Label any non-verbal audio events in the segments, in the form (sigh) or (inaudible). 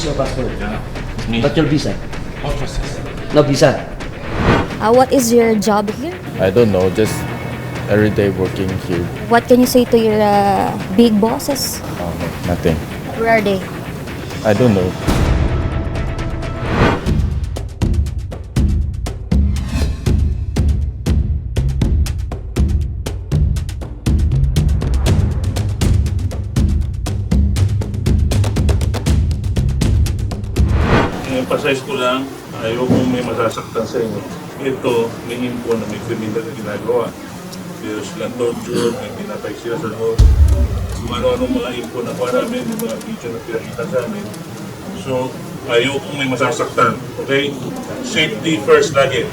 Is your passport. Yeah. Me. But your visa? What process? No visa. Uh, what is your job here? I don't know, just every day working here. What can you say to your uh, big bosses? Um, nothing. Where are they? I don't know. I-emphasize ko lang, ayokong may masasaktan sa inyo. Ito, may info na may criminal na ginagawa. Pero silang torture, may pinapay sila sa loob. Kung ano-ano mga info na kuha namin, yung mga video na pinakita sa amin. So, ayokong may masasaktan. Okay? Safety first lagi.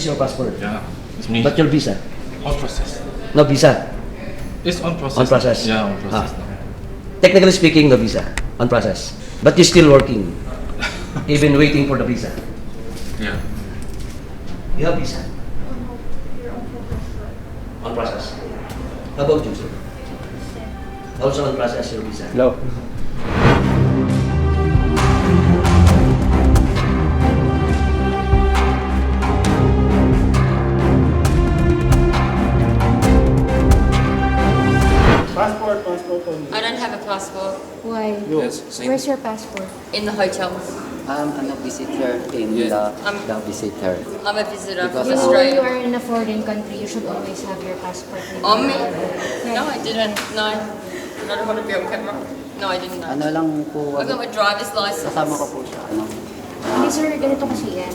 Is your passport. Yeah. It's me. But your visa? What process? No visa. It's on process. On process. Yeah, on process. Ah. Technically speaking, no visa. On process. But you're still working. (laughs) Even waiting for the visa. Yeah. You have visa? On process. How about you, sir? Also on process your visa? Hello. Where's your passport? in the hotel. Um, I'm a visitor in Yeah. the, Um, the visitor. I'm a visitor Because from You know, you Australia. are in a foreign country, you should always have your passport with On you. me? No, I didn't. No. I don't want to be on camera. No, I didn't know. Ano lang po, I got my driver's license. kasama ko po siya. Ano, Hindi sir, ganito kasi yan.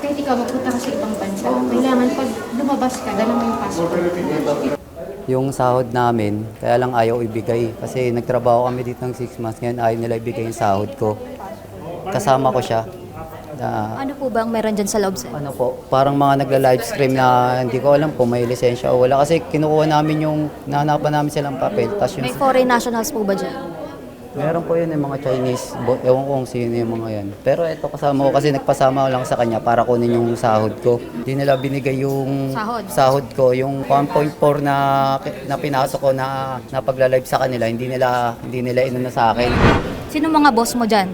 Kahit ikaw magpunta ka sa ibang bansa, kailangan pag lumabas ka, dala mo yung passport. Yung sahod namin, kaya lang ayaw ibigay. Kasi nagtrabaho kami dito ng 6 months, ngayon ayaw nila ibigay yung sahod ko. Kasama ko siya. Na, Ano po bang meron dyan sa loob sir? ano po, parang mga nagla-live stream na hindi ko alam po may lisensya o wala. Kasi kinukuha namin yung, nahanapan namin silang papel. Tapos yung, May foreign nationals po ba dyan? Meron po yun yung mga Chinese, bo- ewan ko kung sino yung mga yan. Pero ito kasama ko kasi nagpasama ko lang sa kanya para kunin yung sahod ko. Hindi nila binigay yung Sahod? ko, yung 1.4 na na pinasok ko na na pagla-live sa kanila, hindi nila hindi nila inuna sa akin. Sino mga boss mo dyan?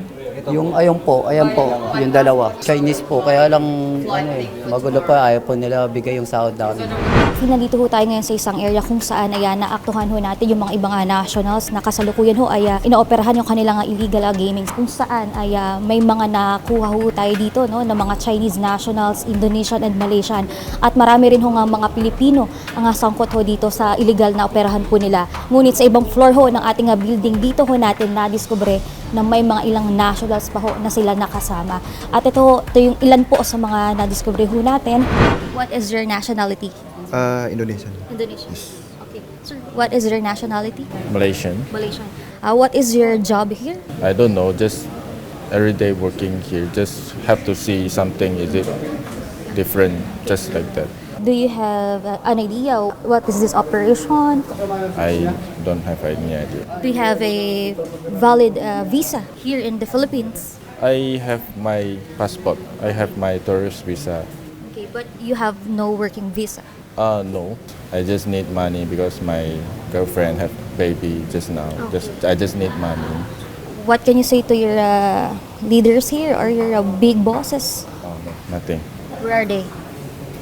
Yung ayun po, ayan po, yung dalawa. Chinese po, kaya lang ano eh, magulo pa, ayaw po nila bigay yung sahod namin. Nandito ho tayo ngayon sa isang area kung saan ay ah, naaktuhan ho natin yung mga ibang ah, nationals na kasalukuyan ho ay ah, inaoperahan yung kanilang ah, illegal ah, gaming kung saan ay may mga nakuha ho tayo dito no, ng mga Chinese nationals, Indonesian and Malaysian at marami rin ho nga mga Pilipino ang sangkot ho dito sa illegal na operahan po nila. Ngunit sa ibang floor ho ng ating building dito ho natin na-discover na may mga ilang nationals pa ho na sila nakasama. At ito, ito yung ilan po sa mga na-discover ho natin. What is your nationality? Uh, Indonesian. Indonesian. Yes. Okay. Sir, what is your nationality? Malaysian. Malaysian. Uh, what is your job here? I don't know, just every day working here. Just have to see something. Is it different? Just like that. Do you have uh, an idea what is this operation? I don't have any idea. Do you have a valid uh, visa here in the Philippines? I have my passport. I have my tourist visa. Okay, but you have no working visa. Uh, no. I just need money because my girlfriend have baby just now. Just I just need money. What can you say to your uh, leaders here or your uh, big bosses? Oh, no, nothing. Where are they?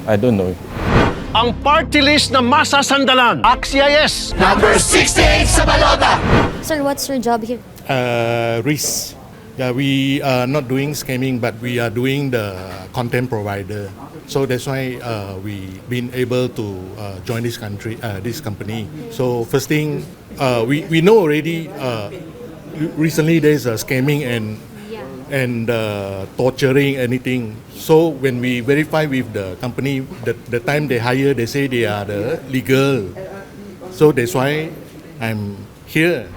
I don't know. ang party list na masasandalan. AXIS! Sir, what's your job here? uh, risk. Yeah, we are not doing scamming, but we are doing the content provider. So that's why uh, we been able to uh, join this country, uh, this company. So first thing, uh, we we know already. Uh, recently, there's a scamming and and uh, torturing anything. So when we verify with the company, the, the time they hire, they say they are the legal. So that's why I'm here.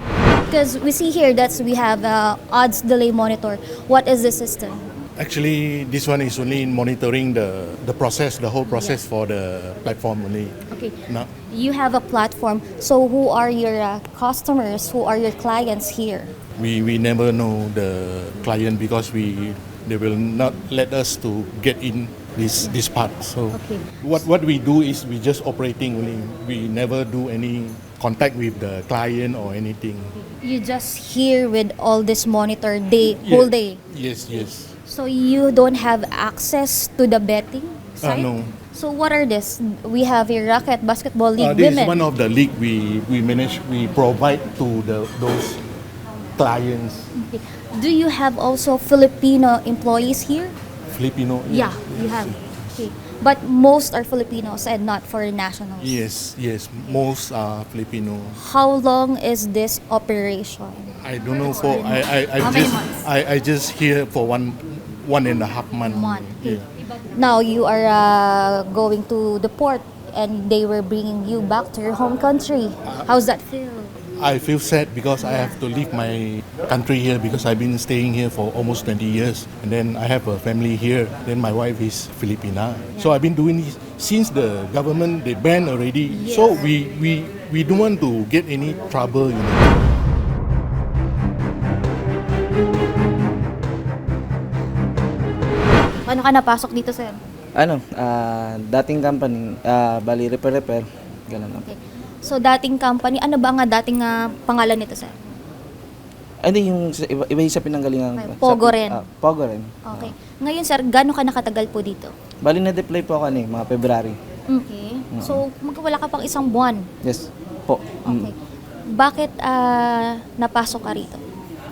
Because we see here that we have uh, odds delay monitor. What is the system? Actually, this one is only monitoring the, the process, the whole process for the platform only. Okay. No, You have a platform. So who are your uh, customers? Who are your clients here? we, we never know the client because we they will not let us to get in this this part. So Okay. what what we do is we just operating only. We never do any contact with the client or anything. You just here with all this monitor day, whole day. Yes, yes. So you don't have access to the betting Uh, no. So what are this? We have here racket, basketball league, Uh, this women. is one of the league we we manage we provide to the those clients. Okay. Do you have also Filipino employees here? Filipino. Yeah, you have. But most are Filipinos and not foreign nationals. Yes, yes. Most are Filipino. How long is this operation? I don't know for I I, I How many just months? I, I just here for one one and a half month. Month. Yeah. Now you are uh, going to the port and they were bringing you back to your home country. How's that feel? I feel sad because I have to leave my country here because I've been staying here for almost 20 years and then I have a family here. Then my wife is Filipina. So I've been doing this since the government they banned already. So we we we don't want to get any trouble, you know. Paano ka napasok dito, sir? Ano, ah, dating company, ah, bali repair-repair, ganun lang. Okay. So, dating company, ano ba nga dating ah, pangalan nito, sir? Hindi, yung sa- iba, iba yung sa pinanggalingan. Okay, sa- Pogo rin. ah, Pogo rin. Okay. Ngayon, sir, gaano ka nakatagal po dito? Bali na-deploy po ako ano eh, mga February. Okay. So, magkawala ka pang isang buwan. Yes, po. Mm. Okay. Bakit ah, napasok ka rito?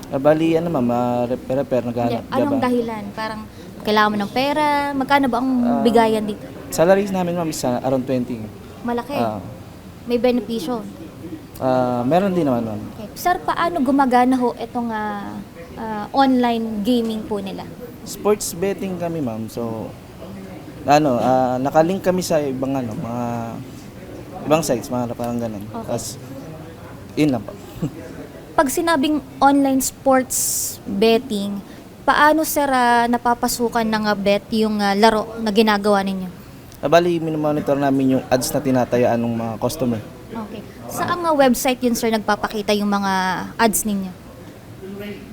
Ah, bali, ano ma'am, ah, repair-repair, naghahanap Hindi, Anong ba? dahilan? Parang kailangan mo ng pera? Magkano ba ang bigayan dito? Salaries namin ma'am is ah, around 20. Malaki. Ah, May benepisyo. Ah, meron din naman ma'am. Okay. Sir, paano gumagana ho itong ah, ah, online gaming po nila? Sports betting kami ma'am, so ano, ah, nakalink kami sa ibang ano, mga ibang sites, mga parang ganun. Okay. Tapos, yun lang po. (laughs) Pag sinabing online sports betting, paano sir ah, napapasukan ng ah, bet yung ah, laro na ginagawa ninyo? Ah, bali, minomonitor namin yung ads na tinatayaan ng mga customer. Okay. Saan nga website yun sir nagpapakita yung mga ads ninyo?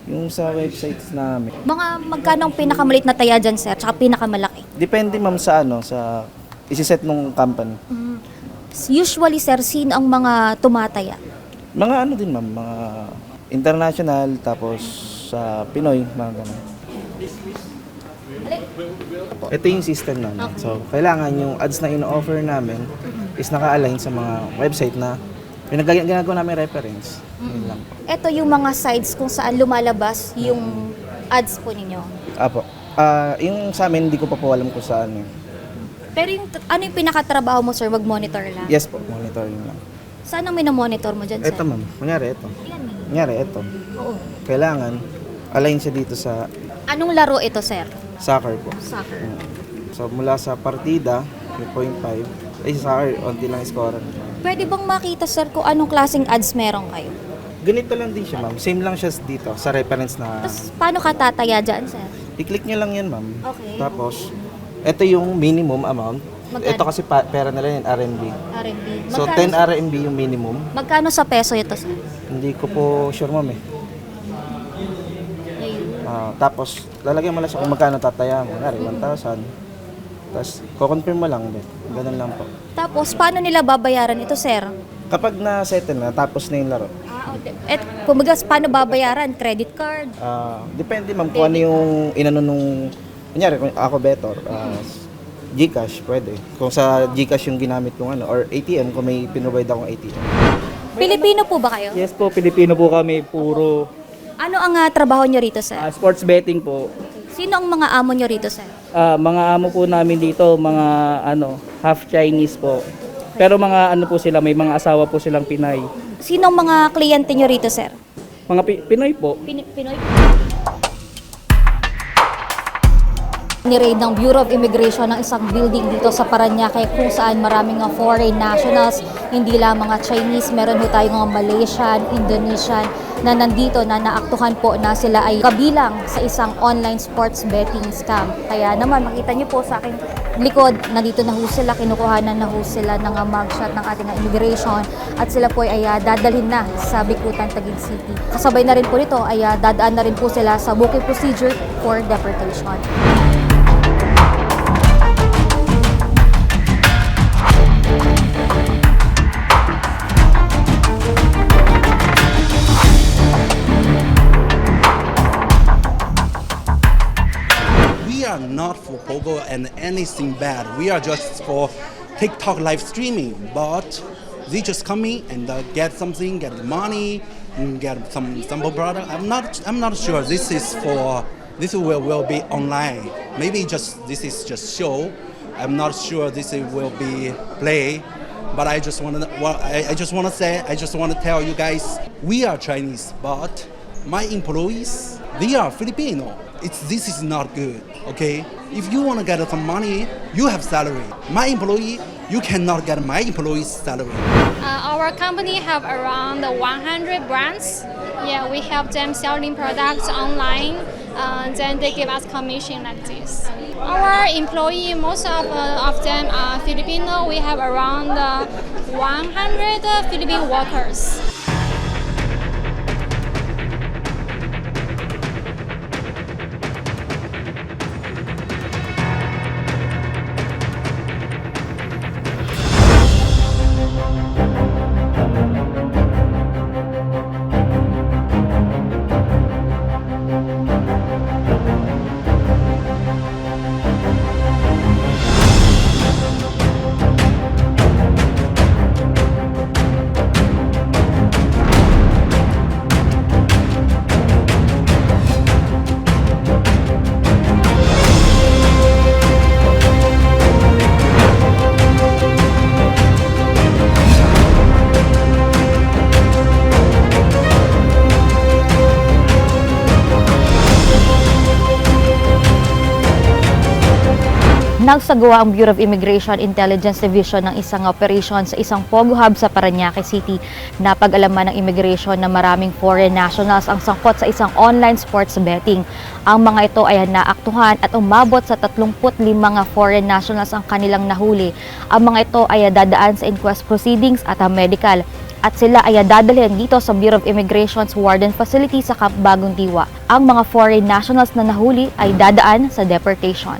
Yung sa websites namin, Mga magkano ang pinakamaliit na taya dyan sir, tsaka pinakamalaki? depende ma'am sa ano, sa isiset ng company. Usually sir, sino ang mga tumataya? Mga ano din ma'am, mga international, tapos sa Pinoy, mga ganun. Ito yung system namin. So, kailangan yung ads na ino-offer namin is naka-align sa mga website na pinag- ginagawa namin reference. Yun lang. Ito yung mga sites kung saan lumalabas yung ads po ninyo. Apo. Ah, yung sa amin, hindi ko pa po alam kung saan. eh. Pero yung, ano yung pinakatrabaho mo sir, mag-monitor lang? Yes po, monitoring lang. Saan ang minomonitor mo dyan sir? Ito ma'am, kunyari ito. Yan. Kunyari ito. Oo. Kailangan align siya dito sa Anong laro ito sir? soccer po. Soccer. So mula sa partida, 3.5, ay soccer, onti lang score. Pwede bang makita sir kung anong klaseng ads meron kayo? Ganito lang din siya ma'am. Same lang siya dito sa reference na Tapos paano ka tataya dyan sir? i-click niyo lang yan ma'am. Okay. Tapos, ito yung minimum amount. Magkano? Ito kasi pa- pera nila yun, RMB. RMB. So, 10 RMB yung minimum. Magkano sa peso ito sir? Hindi ko po sure ma'am eh. Ah, tapos, lalagyan mo lang siya kung magkano tataya mo. Ngari, 1,000. Tapos, kukonfirm mo lang. Bet. Ganun lang po. Tapos paano nila babayaran ito sir? Kapag na-settle na, tapos na yung laro. Ah, okay. Et, kumbaga, paano babayaran? Credit card? Ah, depende ma'am kung ano yung inano nung kunyari kung ako better, ah, Gcash, pwede. Kung sa Gcash yung ginamit kong ano, or ATM, kung may pinrovide akong ATM. Pilipino po ba kayo? Yes po, Pilipino po kami, puro Ano ang ah, trabaho nyo rito, sir? ah, sports betting po. Sino ang mga amo nyo rito, sir? Ah, mga amo po namin dito, mga ano, half Chinese po. Pero mga ano po sila, may mga asawa po silang Pinay. Sino ang mga kliyente nyo rito, sir? Mga Pi- Pinoy po. Pin- Pinoy? Ni-raid ng Bureau of Immigration ng isang building dito sa Paranaque kung saan maraming mga foreign nationals, hindi lang mga Chinese, meron ho tayong mga Malaysian, Indonesian na nandito na naaktuhan po na sila ay kabilang sa isang online sports betting scam. Kaya naman makita niyo po sa aking likod, nandito na ho sila, kinukuhanan na ho sila ng mugshot ng ating immigration at sila po ay ah, dadalhin na sa Bikutan, Taguig City. Kasabay na rin po nito ay ah, dadaan na rin po sila sa booking procedure for deportation. We are not for Pogo and anything bad. We are just for TikTok live streaming. But they just come in and uh, get something, get money, and get some sample product. I'm not. I'm not sure. This is for. This will, will be online. Maybe just this is just show. I'm not sure this will be play. But I just want to. Well, I, I just want to say. I just want to tell you guys. We are Chinese, but my employees they are Filipino. It's this is not good. Okay, if you want to get some money, you have salary. My employee, you cannot get my employee's salary. Uh, our company have around 100 brands. Yeah, we help them selling products online. Uh, then they give us commission like this. Our employee, most of, uh, of them are Filipino. We have around uh, 100 Filipino workers. Nagsagawa ang Bureau of Immigration Intelligence Division ng isang operation sa isang Pogo Hub sa Paranaque City. Napag-alaman ng immigration na maraming foreign nationals ang sangkot sa isang online sports betting. Ang mga ito ay naaktuhan at umabot sa 35 mga foreign nationals ang kanilang nahuli. Ang mga ito ay dadaan sa inquest proceedings at medical at sila ay dadalhin dito sa Bureau of Immigration's Warden Facility sa Camp Bagong Diwa. Ang mga foreign nationals na nahuli ay dadaan sa deportation.